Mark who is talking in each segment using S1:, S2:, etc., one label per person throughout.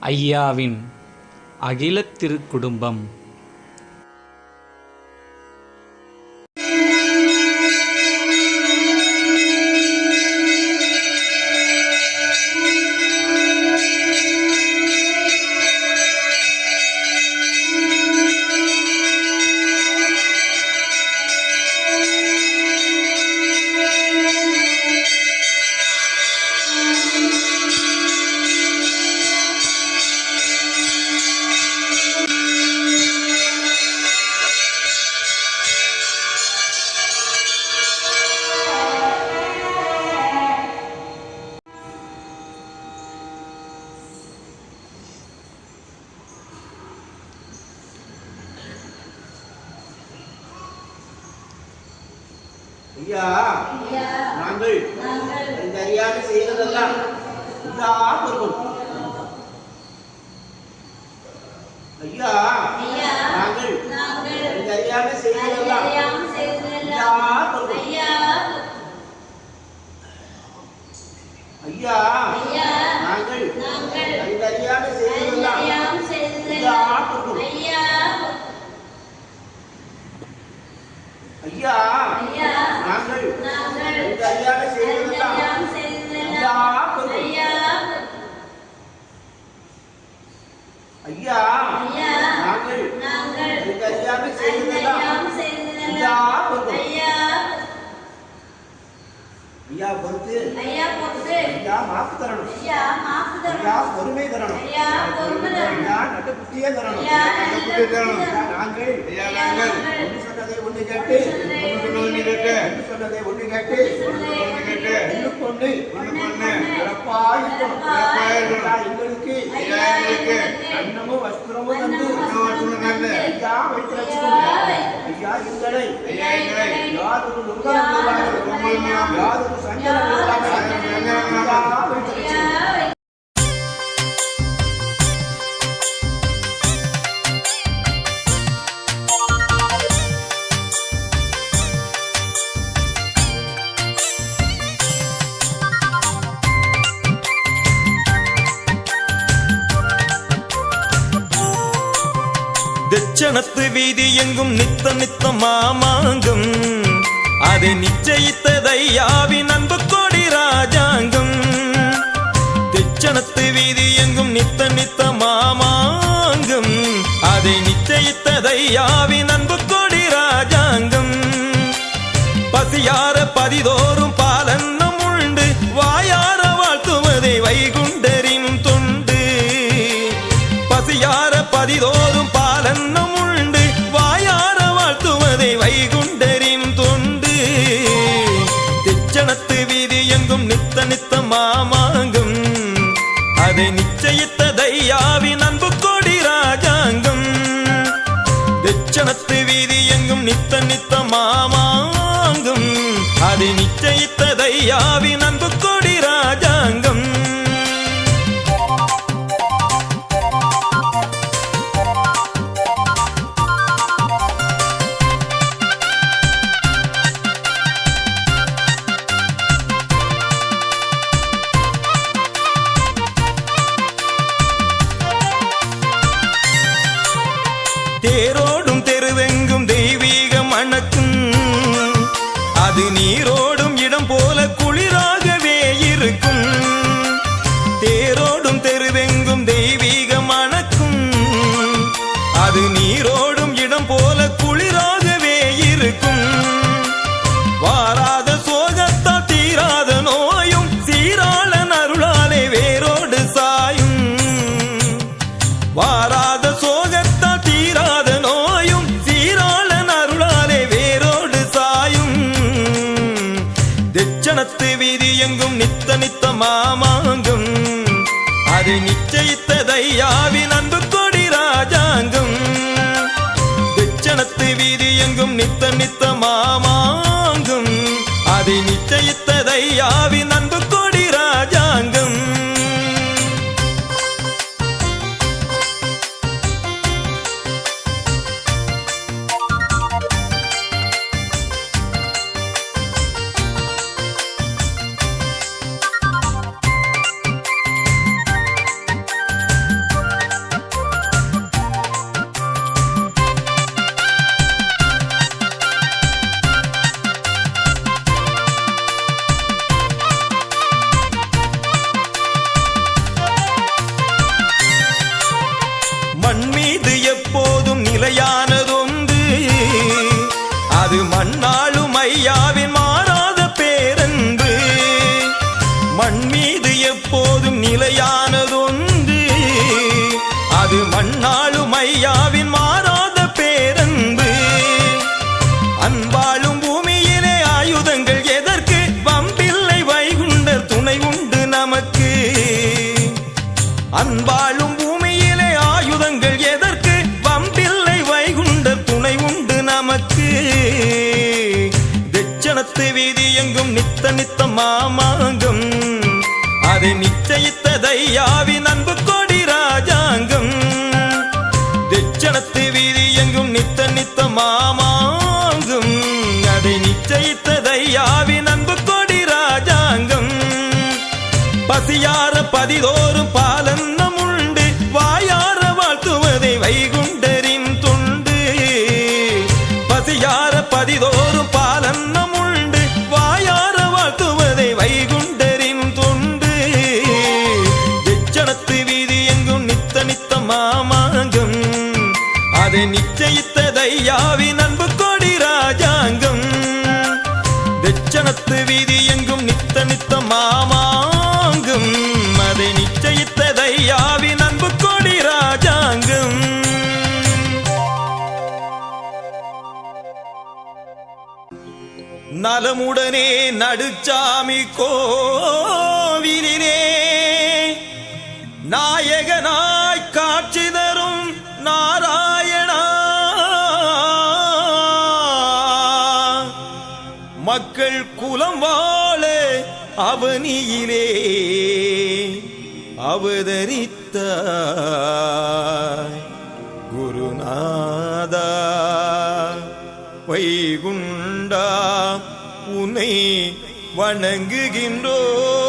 S1: ஐயாவின் அகில திருக்குடும்பம்.
S2: ஐயா இதா பொருள் ஐயா நாங்கள் இந்த அறியாத செய்ததெல்லாம் ஐயா நாங்கள் செய்ததெல்லாம் ஐயா நாங்கள் ஐயா நாங்கள் இந்த அறியாத செய்ததெல்லாம் இதா பொருள் ஐயா பொறுத்து
S3: ஐயா. பொறுத்து
S2: ஐயா மாப்பு தரணும்.
S3: ஐயா
S2: ஐயா
S3: தரணும்.
S2: பொறுமை தரணும்.
S3: ஐயா பொறுமை தரணும்.
S2: ஐயா நட்டு புத்தியே தரணும்.
S3: ஐயா
S2: நட்டு புத்தியே தரணும். ஐயா, நாங்கள்
S3: ஐயா நாங்கள்
S2: ஒன்று சொன்னதை ஒன்று கேட்டு எங்களுக்கு அன்னமும் வஸ்திரமும் தந்து ஐயா வைத்து
S3: ஐயா
S2: எங்களை. யாருக்கு யாருக்கு சஞ்சலம் ஐயா வைத்து
S4: எங்கும் நித்த நித்த மாமாங்கும். அதை நிச்சயித்ததையாவின் அன்பு கோடி ராஜாங்கம். தெச்சனத்து வீதி எங்கும் நித்த நித்த மாமாங்கும். அதை நிச்சயித்ததையாவின் அன்பு கோடி ராஜாங்கம். பசியார பதிதோறும் பாலன்னம் உண்டு. வாயார வாழ்த்துவதை வைகுண்டரின் தொண்டு. பசியார பதிதோறும் பாலன்னம் எங்கும் மாமாங்கும். அதை நிச்சயித்த தையாவின் அன்பு கொடி ராஜாங்கும். தெச்சனத்து வீதி எங்கும் நித்த நித்த மாமாங்கும். அதை நிச்சயித்த தையாவின் எங்கும் நித்த நித்த நித்த நித்த மாமாங்கம். அதை நிச்சயித்த தையாவின் அன்பு கொடி ராஜாங்கம். திச்சனத்து வீதி எங்கும் நித்த நித்த மாமாங்கம். அதை நிச்சயித்த தையாவின் அன்பு கொடி ராஜாங்கம். பசியார பதிதோறும் பாலன்னம் உண்டு. வாயார வாழ்த்துவதை வைகுண்டரின் துண்டு. பசியார பதிதோறும் பாலன்னம் நலமுடனே நடுச்சாமி கோவிலே நாயகனாய் காட்சி தரும் நாராயணா. மக்கள் குலம் வாழ அவனியிலே அவதரித்த குருநாதா வைகுண்ட உன்னை வணங்குகின்றோம்.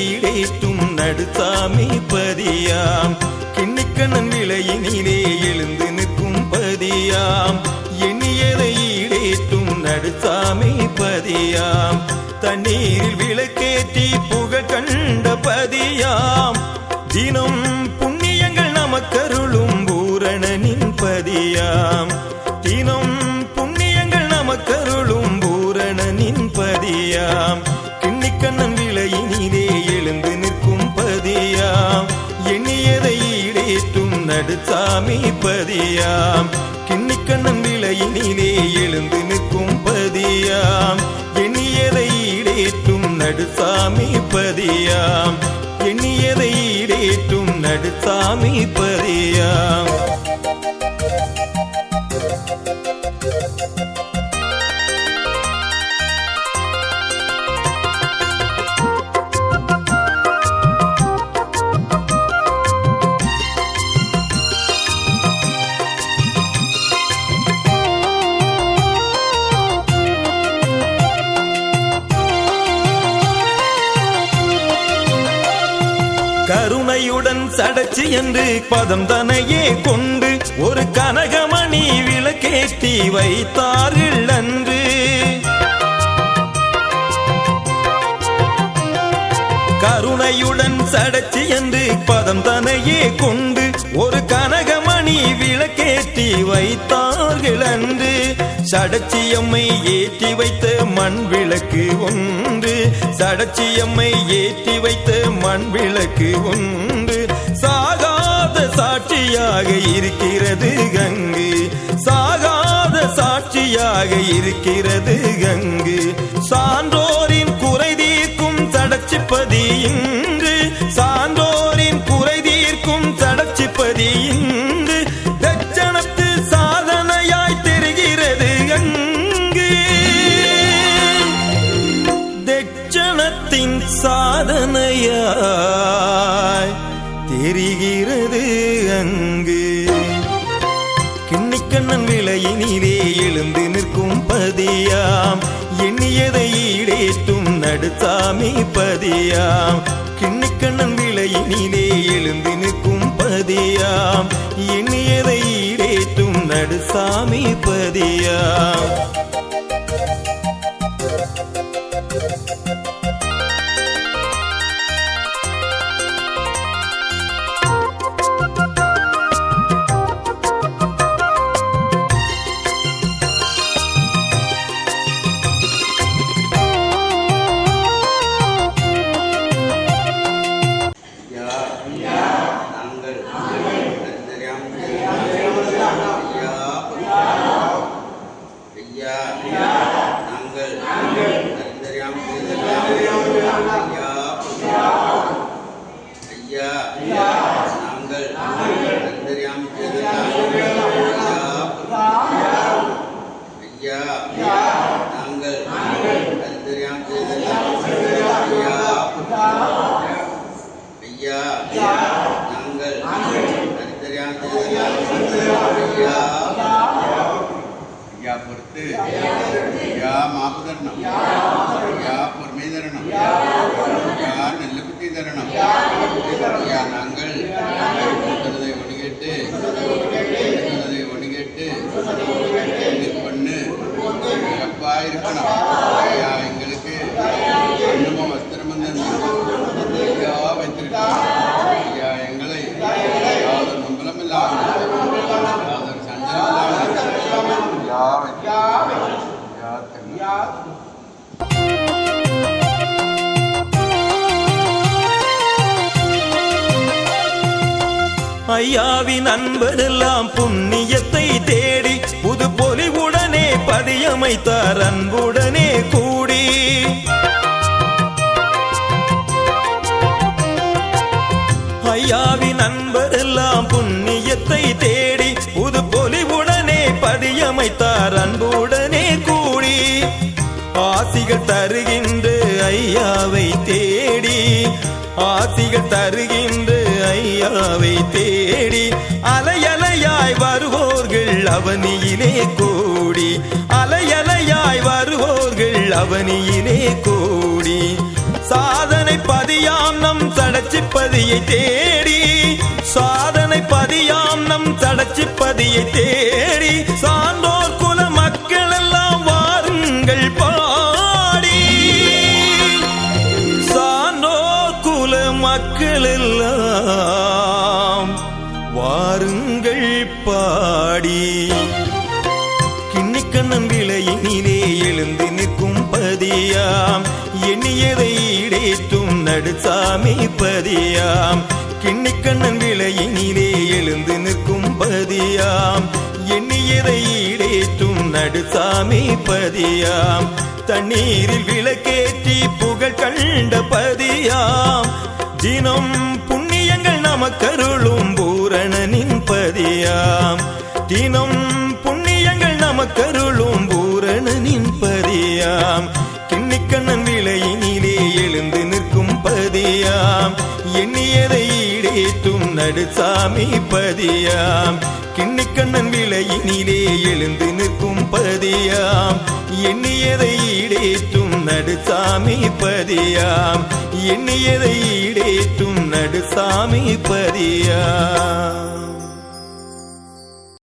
S4: ஈடேற்றும் நடுத்தாமி பதியாம். கிண்ணிக்கண்ணன் விளையினிலே எழுந்து நிற்கும் பதியாம். எண்ணியதை ஈடேற்றும் நடுத்தாமி பதியாம். தண்ணீரில் விளக்கேற்றி புகழ் கண்ட பதியாம். தினம் புண்ணியங்கள் நமக்கருளும் பூரணனின் பதியாம். தினம் புண்ணியங்கள் நமக்கருளும் பூரணனின் பதியாம். கிண்ணிக்கண்ணன் விளையினிலே நடுசாமி பதியாம். கிண்ணிக்கண்ணன் விளையினிலே எழுந்து நிற்கும் பதியாம். எண்ணியதை ஈடேற்றும் நடுசாமி பதியாம். எண்ணியதை ஈடேற்றும் நடுசாமி பதியாம். கருணையுடன் என்று பதம் தனையே கொண்டு ஒரு கனகமணி விளக்கேற்றி வைத்தார்கள் அன்று. கருணையுடன் சடச்சி என்று பதம் தனையே கொண்டு ஒரு கனகமணி விளக்கேற்றி வைத்தார்கள் அன்று. சடச்சியம்மை ஏற்றி வைத்த மண் விளக்கு ஒன்று. சடச்சியம்மை ஏற்றி வைத்த மண் விளக்கு ஒன்று. சாகாத சாட்சியாக இருக்கிறது கங்கு. சாகாத சாட்சியாக இருக்கிறது கங்கு. சான்றோரின் குறை தீர்க்கும் சடச்சிப்பதி சான்றோர் தெரிகிறது அங்கு. கிண்ணிக்கண்ணன் விலையினிலே எழுந்து நிற்கும் பதியாம். எண்ணியதை ஈடேற்றும் நடுசாமி பதியாம். கிண்ணிக்கண்ணன் விலையினிலே எழுந்து நிற்கும் பதியாம். எண்ணியதை ஈடேற்றும் நடுசாமி பதியாம்.
S3: பொறுத்து யா மாப்பு தரணும் ஐயா பொறுமை தரணும் யா நெல்லுக்குட்டி தரணும் யா நாங்கள் சொன்னதை ஒடுகேட்டு. சொன்னதை ஒணிகேட்டு இது பண்ணு சிறப்பா இருக்கணும் ஐயா எங்களுக்கு.
S4: ஐயாவின் அன்பரெல்லாம் புண்ணியத்தை தேடி புது பொலிவுடனே பதியமைத்தார். அன்புடனே கூடி. ஐயாவின் அன்பரெல்லாம் புண்ணியத்தை தேடி புது பொலிவுடனே பதியமைத்தார். அன்புடனே கூடி. ஆசிகள் தருகின்ற ஐயாவை தேடி. ஆசிகள் தருகின்ற ஐயாவை தேடி. அவனியிலே கூடி அலையலையாய் வருவோர்கள் அவனியிலே கூடி. சாதனை பதியாம் நம் தடச்சி பதியை தேடி சாதனை பதியாம் நம் தடச்சி பதியை தேடி. எண்ணியதை இடைத்தும் நடுசாமி பதியாம். கிண்ணிக்கண்ணன் விலையினிலே எழுந்து நிற்கும் பதியாம். எண்ணியதை இடைத்தும் நடுசாமி பதியாம். தண்ணீரில் விளக்கேற்றி புகழ் கண்ட பதியாம். தினம் புண்ணியங்கள் நமக்கருளும் பூரணனின் பதியாம். தினம் புண்ணியங்கள் நமக்கருளும் பூரணனின் பதியாம். எண்ணிக்கண்ணன் விலையினிலே எழுந்து நிற்கும் பதியாம். எண்ணியதை ஈடேற்றும் நடுசாமி பதியாம். கிண்ணிக்கண்ணன் விலையினிலே எழுந்து நிற்கும் பதியாம். எண்ணியதை ஈடேற்றும் நடுசாமி பதியாம். எண்ணியதை ஈடேற்றும் நடுசாமி பதியாம்.